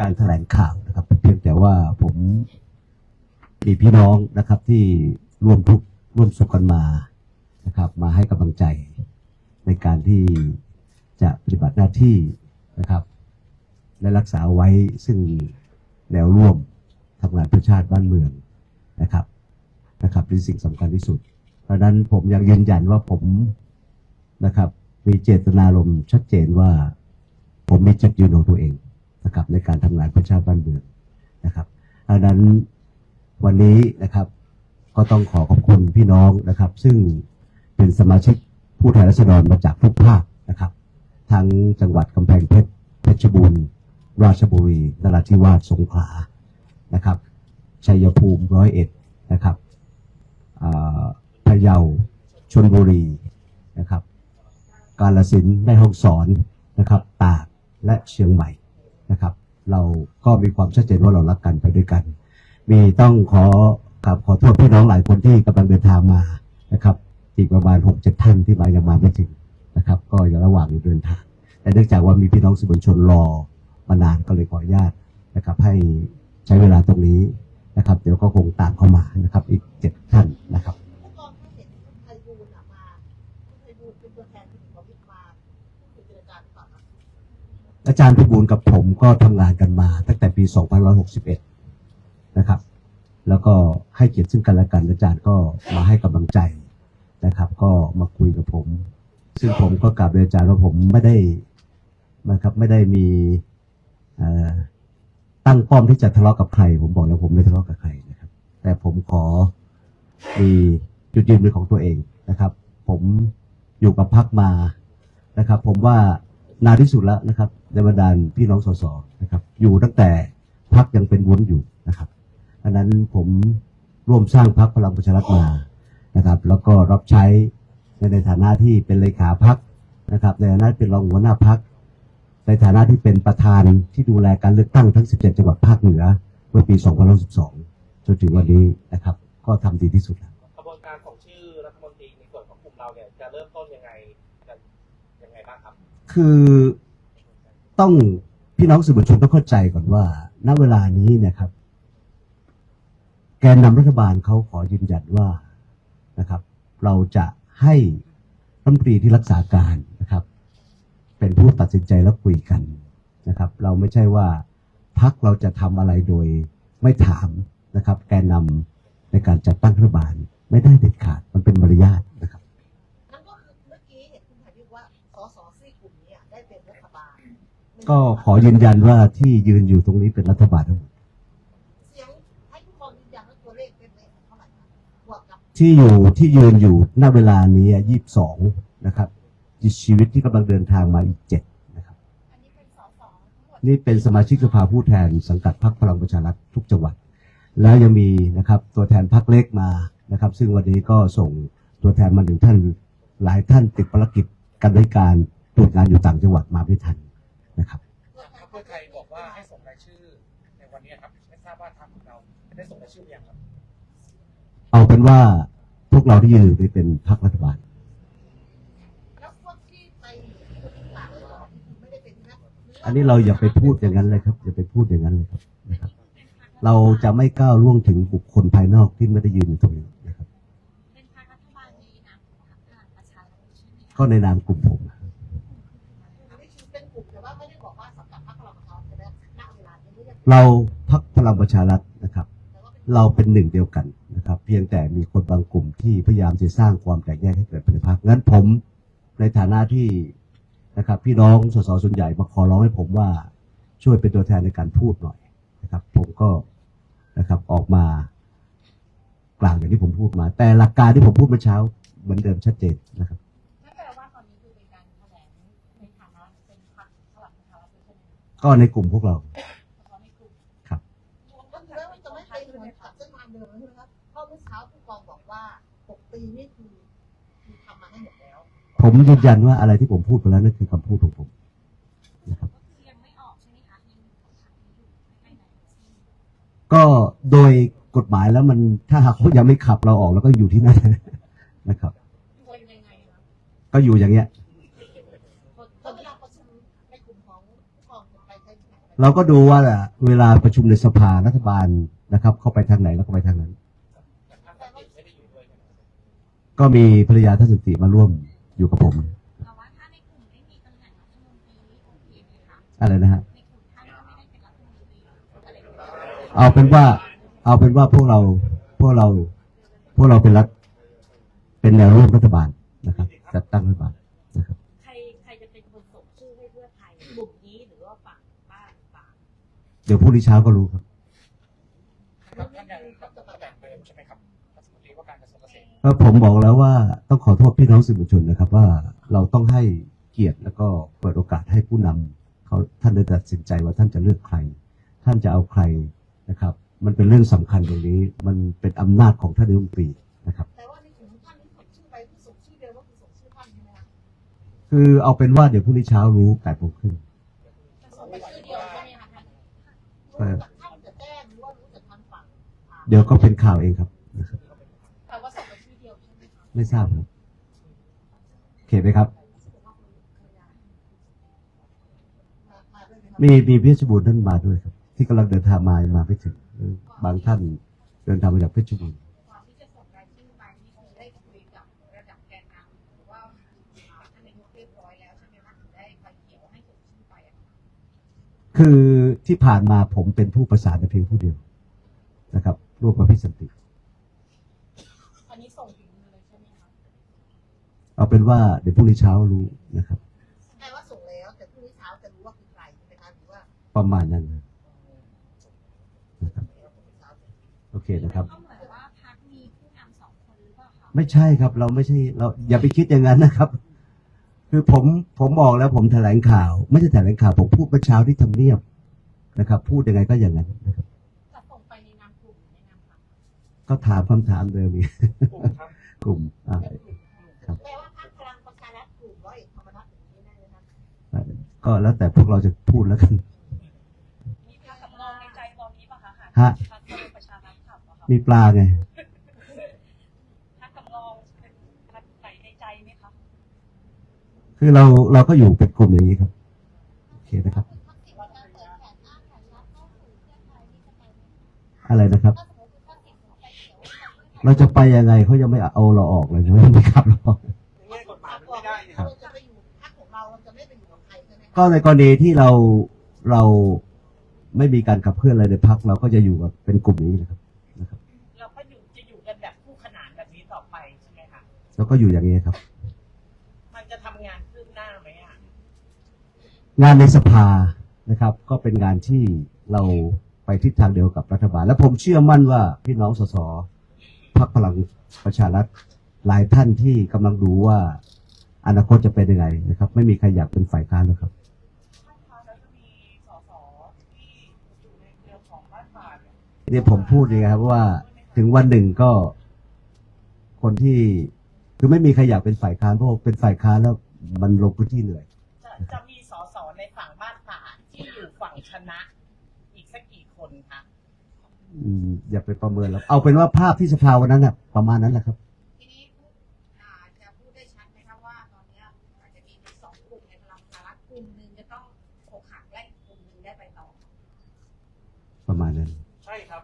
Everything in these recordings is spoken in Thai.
การแถลงข่าวนะครับ เพียงแต่ว่าผมมีพี่น้องนะครับที่ร่วมทุกข์ร่วมสุขกันมานะครับ มาให้กำลังใจในการที่จะปฏิบัติหน้าที่นะครับ และรักษาไว้ซึ่งแนวร่วมทำงานเพื่อชาติบ้านเมืองนะครับนะครับเป็นสิ่งสำคัญที่สุด เพราะฉะนั้นผมยังยืนยันว่าผมนะครับ มีเจตนารมณ์ชัดเจนว่า ผมมีจุดยืนของตัวเอง นะครับในการทำงานเพื่อชาติบ้านเมืองนะครับดังนั้นวันนี้นะครับก็ต้องขอขอบคุณพี่น้องนะครับ ซึ่งเป็นสมาชิกผู้แทนราษฎรมาจากทุกภาคนะครับ ทั้งจังหวัดกำแพงเพชรเพชรบูรณ์ ราชบุรีนราธิวาสสงขลานะครับชัยภูมิร้อยเอ็ดนะครับพะเยาชนบุรีนะครับ กาลสินแม่ฮ่องสอนนะครับ ตากและเชียงใหม่ นะครับ เราก็มีความชัดเจนว่าเรารักกันไปด้วยกัน มีต้องขอกับขอโทษพี่น้องหลายคนที่กำลังเดินทางมานะครับอีกประมาณหกเจ็ดท่านที่มายังมาไม่ถึงนะครับ ก็อยู่ระหว่างเดินทาง แต่เนื่องจากว่ามีพี่น้องสื่อมวลชนรอมานานก็เลยขออนุญาตนะครับ ให้ใช้เวลาตรงนี้นะครับ เดี๋ยวก็คงตามเข้ามานะครับ อีกเจ็ดท่านนะครับ อาจารย์พิบูลกับผมก็ทำงานกันมา ตั้งแต่ปี 2561 นะครับ แล้วก็ให้เกียรติซึ่งกันและกัน อาจารย์ก็มาให้กำลังใจนะครับ ก็มาคุยกับผม ซึ่งผมก็กลับเรียนอาจารย์ว่าผมไม่ได้นะครับไม่ได้มีตั้งป้อมที่จะทะเลาะกับใคร ผมบอกแล้วผมไม่ทะเลาะกับใครนะครับ แต่ผมขอมีจุดยืนเป็นของตัวเองนะครับ ผมอยู่กับพักมานะครับ ผมว่า นานที่สุดแล้วนะครับ ในบรรดาพี่น้องสสนะครับ อยู่ตั้งแต่พักยังเป็นวุ้นอยู่นะครับอันนั้นผมร่วมสร้างพักพลังประชารัฐมานะครับ แล้วก็รับใช้ในในฐานะที่เป็นเลขาพักนะครับ ในฐานะเป็นรองหัวหน้าพัก ในฐานะที่เป็นประธานที่ดูแลการเลือกตั้งทั้ง 17 จังหวัดภาคเหนือเมื่อปี2012 จนถึงวันนี้นะครับ ก็ทำดีที่สุดแล้ว คือต้องพี่น้องสื่อมวลชนต้องเข้าใจก่อนว่า ณเวลานี้เนะครับ แกนนำรัฐบาลเขาขอยืนยันว่านะครับ เราจะให้รัฐมนตรีที่รักษาการนะครับ เป็นผู้ตัดสินใจแล้วคุยกันนะครับ เราไม่ใช่ว่าพักเราจะทำอะไรโดยไม่ถามนะครับ แกนนำในการจัดตั้งรัฐบาลไม่ได้เด็ดขาดมันเป็นมารยาทนะครับ ว่าสสซี่กลุ่มเนี้ได้เป็นรัฐบาลก็ขอยืนยันว่าที่ยืนอยู่ตรงนี้เป็นรัฐบาลทั้งหมดเสียงให้ผู้กองยืนยันว่าตัวเลขเป็นเลขเท่าไหร่ครับบวกกับที่อยู่ที่ยืนอยู่ณเวลานี้ยี่สิบสองนะครับชีวิตที่กำลังเดินทางมาอีกเจ็ดนะครับอันนี้เป็นสสทั้งหมดนี่เป็นสมาชิกสภาผู้แทนสังกัดพรรคพลังประชารัฐทุกจังหวัด แล้วยังมีนะครับตัวแทนพรรคเล็กมานะครับ ซึ่งวันนี้ก็ส่งตัวแทนมาหนึ่งท่านหลายท่านติดภารกิจ การบริการตรวจงานอยู่ต่างจังหวัดมาไม่ทันนะครับพรรคเพื่อไทยบอกว่าให้ส่งรายชื่อในวันนี้ครับไม่ทราบว่าทางของเราได้ส่งรายชื่อหรือยังครับ เอาเป็นว่าพวกเราที่ยืนอยู่นี่เป็นพรรครัฐบาลแล้วพวกที่ไปต่างจังหวัดนี่ไม่ได้เป็นนะอันนี้เราอย่าไปพูดอย่างนั้นเลยครับอย่าไปพูดอย่างนั้นเลยครับนะครับ เราจะไม่ก้าวล่วงถึงบุคคลภายนอกที่ไม่ได้ยืนอยู่ตรงนี้นะครับเป็น ก็ในนามกลุ่มผมเป็นกลุ่มแต่ว่าพรรคพลังประชารัฐจะได้ณเวลานี้ไม่ได้เราพักพลังประชารัฐนะครับ เราเป็นหนึ่งเดียวกันนะครับ เพียงแต่มีคนบางกลุ่มที่พยายามจะสร้างความแตกแยกให้เกิดภายในพรรคงั้นผมในฐานะที่นะครับ พี่น้องสสส่วนใหญ่มาขอร้องให้ผมว่าช่วยเป็นตัวแทนในการพูดหน่อยนะครับ ผมก็นะครับออกมากล่าวอย่างที่ผมพูดมา แต่หลักการที่ผมพูดเมื่อเช้าเหมือนเดิมชัดเจนนะครับ ก็ในกลุ่มพวกเราเฉพาะในกลุ่มครับก็คือว่ามันจะไม่ไปเหมือนกับเส้นทางเดิมใช่ไหมครับเพราะเมื่อเช้าผู้กองบอกว่าหกปีนี่คือคือทำมาให้หมดแล้ว ผมยืนยันว่าอะไรที่ผมพูดไปแล้วนั่นคือคำพูดของผมนะครับก็คือยังไม่ออกใช่ไหมคะยังอยู่ของทางที่อยู่ไม่ไปไหนทั้งสิ้นก็โดยกฎหมายแล้วมันถ้าหากเขายังไม่ขับเราออกแล้วก็อยู่ที่นั่นนะครับอยู่ยังไงคะก็อยู่อย่างเงี้ย เราก็ดูว่าเวลาประชุมในสภารัฐบาลนะครับ เข้าไปทางไหนแล้วก็ไปทางนั้น ก็มีภรรยาท่านสันติมาร่วมอยู่กับผมอะไรนะฮะเอาเงี้ยเอาเป็นว่า เอาเป็นว่าพวกเราพวกเราพวกเราเป็นรัฐเป็นแนวร่วมรัฐบาลนะครับจัดตั้งรัฐบาลนะครับ เดี๋ยวพรุ่งนี้เช้าก็รู้ครับครับท่านยังรับตำแหน่งเดิมใช่ไหมครับรัฐมนตรีว่าการกระทรวงเกษตรแล้วผมบอกแล้วว่าต้องขอโทษพี่น้องสื่อมวลชนนะครับ ว่าเราต้องให้เกียรติแล้วก็เปิดโอกาสให้ผู้นำเขาท่านได้ตัดสินใจว่าท่านจะเลือกใคร ท่านจะเอาใครนะครับ มันเป็นเรื่องสำคัญตรงนี้ มันเป็นอำนาจของท่านนายกรัฐมนตรีนะครับ แต่ว่าในกลุ่มท่านที่ส่งชื่อไปที่ส่งชื่อเดียวก็คือส่งชื่อท่านใช่ไหมคะ คือเอาเป็นว่าเดี๋ยวพรุ่งนี้เช้ารู้แปดโมงครึ่ง จะส่งไปชื่อเดียวใช่ไหมคะท่าน รู้จากเดี๋ยวก็เป็นข่าวเองครับนะครับ แต่ว่าส่งไปชื่อเดียวใช่ไหมคะไม่ทราบครับโอเคไหมครับมามาด้วยไหมครับ มีมีเพชรบูรณ์ท่านมาด้วยครับ ที่กำลังเดินทางมามาไม่ถึงบางท่านเดินทางมาจากเพชรบูรณ์ก่อนที่จะส่งรายชื่อไปนี่คือได้คุยกับระดับแกนนำหรือว่าท่านนายกเรียบร้อยแล้วใช่ไหมคะถึงได้ไฟเขียวให้ส่งชื่อไปอะคือ ที่ผ่านมาผมเป็นผู้ประสานแต่เพียงผู้เดียวนะครับร่วมกับพี่สันติ อันนี้ส่งถึงมือเลยใช่ไหมคะเอาเป็นว่าเดี๋ยวพรุ่งนี้เช้ารู้นะครับแปลว่าส่งแล้วแต่พรุ่งนี้เช้าจะรู้ว่าคือใครใช่ไหมคะหรือว่าประมาณนั้นนะครับโอเคนะครับก็เหมือนว่าพักมีผู้นำสองคนหรือเปล่าคะไม่ใช่ครับ เราไม่ใช่เราอย่าไปคิดอย่างนั้นนะครับ คือผมผมบอกแล้วผมแถลงข่าว ไม่ใช่แถลงข่าวผมพูดเมื่อเช้าที่ทำเนียบ นะครับ พูดยังไงก็อย่างนั้นนะครับจะส่งไปในนามกลุ่มในนามพรรคก็ถามคำถามเดิมอีก กลุ่มครับ กลุ่มอ่าแปลว่าพรรคพลังประชารัฐกลุ่มร้อยเอกธรรมนัฐอย่างนี้ได้ไหมคะก็แล้วแต่พวกเราจะพูดแล้วกัน มีพรรคสำรองในใจตอนนี้ปะคะฮะ พรรคพลังประชารัฐขับปะคะมีปลาไง พรรคสำรองเป็นพรรคไหนในใจไหมคะ คือเราเราก็อยู่เป็นกลุ่มอย่างนี้ครับ โอเคนะครับ อะไรนะครับถ้าสมมติคุณทักษิณเขาไปเขียวเราจะไปยังไงเขายังไม่เอาเราออกเลยใช่ไหมไม่ครับเราในแง่กฎหมายมันไม่ได้นี่คเรารับจะไปอยู่พรรคของเราเราจะไม่ไปอยู่กับใครใช่ไหมคะก็ในกรณีที่เราเราไม่มีการขับเคลื่อนอะไรในพักเราก็จะอยู่กับเป็นกลุ่มนี้นะครับนะครับ เราก็อยู่จะอยู่กันแบบคู่ขนานแบบนี้ต่อไปใช่ไหมคะแล้วก็อยู่อย่างนี้ครับ มันจะทำงานคืบหน้าไหมอะงานในสภานะครับ ก็เป็นงานที่เรา ไปทิศทางเดียวกับรัฐบาล และผมเชื่อมั่นว่าพี่น้องสสพักพลังประชารัฐหลายท่านที่กำลังดูว่าอนาคตจะเป็นยังไงนะครับ ไม่มีใครอยากเป็นฝ่ายค้านหรอกครับท่านคะแล้วจะมีสสที่อยู่ในเครือของบ้านป่าเนี่ยนี่ผมพูดเลยครับว่าถึงวันหนึ่งก็ คนที่คือไม่มีใครอยากเป็นฝ่ายค้านเพราะว่าเป็นฝ่ายค้านแล้วมันลงพื้นที่เหนื่อย จะจะมีสสในฝั่งบ้านป่าที่อยู่ฝั่งชนะ อีกสักกี่คนคะ อืมอย่าไปประเมินแล้วเอาเป็นว่าภาพที่สภาวันนั้นน่ะประมาณนั้นแหละครับ ทีนี้พูดอ่าจะพูดได้ชัดไหมคะว่าตอนเนี้ยอาจจะมีสองกลุ่มในพลังประชารัฐกลุ่มหนึ่งจะต้องอกหักและอีกกลุ่มหนึ่งได้ไปต่อ ประมาณนั้น ใช่ครับ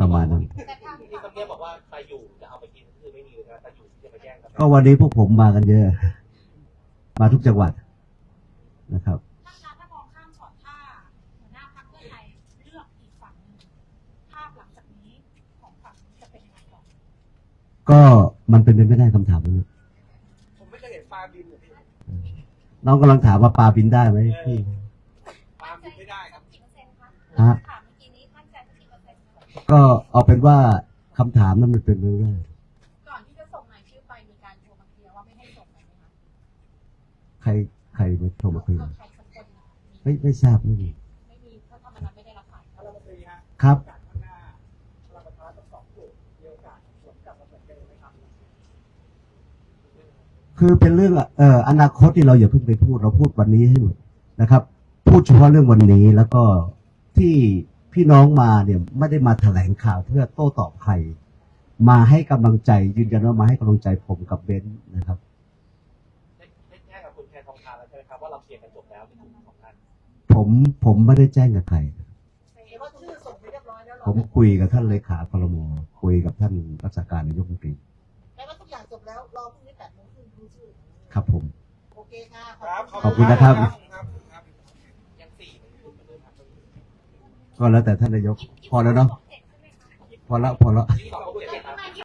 ประมาณนั้น แต่ถ้าที่คำเนี้ยบอกว่าใครอยู่จะเอาไปกินคือไม่มีเลยนะถ้าอยู่จะมาแย่งกันก็วันนี้พวกผมมากันเยอะ มาทุกจังหวัดนะครับ ก็มันเป็นไปไม่ได้คำถามนี้ผมไม่เคยเห็นปลาบินเลยพี่น้องกำลังถามว่าปลาบินได้ไหมพี่ ปลาบินไม่ได้ครับ กี่เปอร์เซ็นต์คะฮะ ถามเมื่อกี้นี้ท่านใจสักกี่เปอร์เซ็นต์คะก็เอาเป็นว่าคำถามนั้นมันเป็นไปไม่ได้ ก่อนที่จะส่งรายชื่อไปมีการโทรมาเคลียร์ว่าไม่ให้ส่งไปไหมคะใครใครมาโทรมาคุยก็กันใครสักคนมีไม่ไม่ทราบไม่มีไม่มีถ้าทำมันนั้นไม่ได้รับสายถ้าเราตีฮะครับ คือเป็นเรื่องเอ่ออนาคตที่เราอย่าเพิ่งไปพูดเราพูดวันนี้ให้หมดนะครับ พูดเฉพาะเรื่องวันนี้แล้วก็ที่พี่น้องมาเนี่ยไม่ได้มาแถลงข่าวเพื่อโต้ตอบใครมาให้กำลังใจ ยืนยันว่ามาให้กำลังใจผมกับเบนซ์นะครับแจ้งกับคุณแพทองทานแล้วใช่ไหมครับว่าเราเคลียร์กันจบแล้วผมผมไม่ได้แจ้งกับใครผมคุยกับท่านเลขาพลมคุยกับท่านรัชการนายกรัฐมนตรี ครับผมขอบคุณนะครับ ก็แล้วแต่ท่านนายก พอแล้วเนาะพอแล้วพอแล้ว